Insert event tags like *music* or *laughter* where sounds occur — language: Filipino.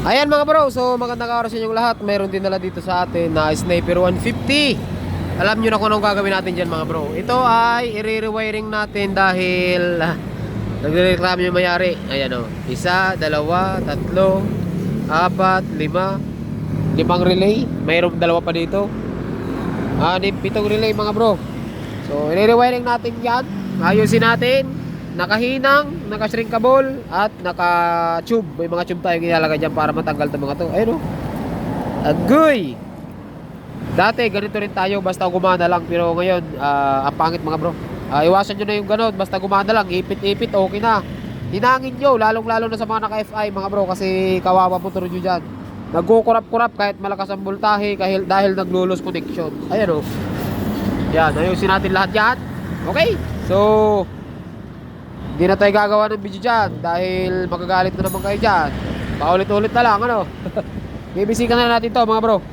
Ayan mga bro, so magandang araw sa inyong lahat. Mayroon din nala dito sa atin na Sniper 150. Alam nyo na kung anong gagawin natin dyan mga bro. Ito ay i-rewiring natin dahil ah, *laughs* nagre-reklamo yung mayari. Ayan o. Isa, dalawa, tatlo, apat, lima. Limang relay. Mayroong dalawa pa dito. Anim, pitong relay mga bro. So, i-rewiring natin yan. Ayusin natin. Nakahinang, naka-shrinkable, at naka-tube. May mga tube tayong ilalagay dyan para matanggal itong mga to. Ayun o. Agoy! Dati, ganito rin tayo, basta gumana lang. Pero ngayon, ah, ang pangit mga bro. Ah, iwasan nyo na yung ganun, basta gumana lang. Ipit-ipit, okay na. Hinangin nyo, lalong-lalo na sa mga naka-FI mga bro, kasi kawawa motor nyo dyan. Nagkukurap-kurap kahit malakas ang voltahe dahil, dahil naglulos connection. Ayan o. Yan, ayusin natin lahat yan. Okay? So, hindi na tayo gagawa ng video dyan dahil magagalit na naman kayo dyan. Paulit-ulit na lang, ano? *laughs* Ka na natin to mga bro.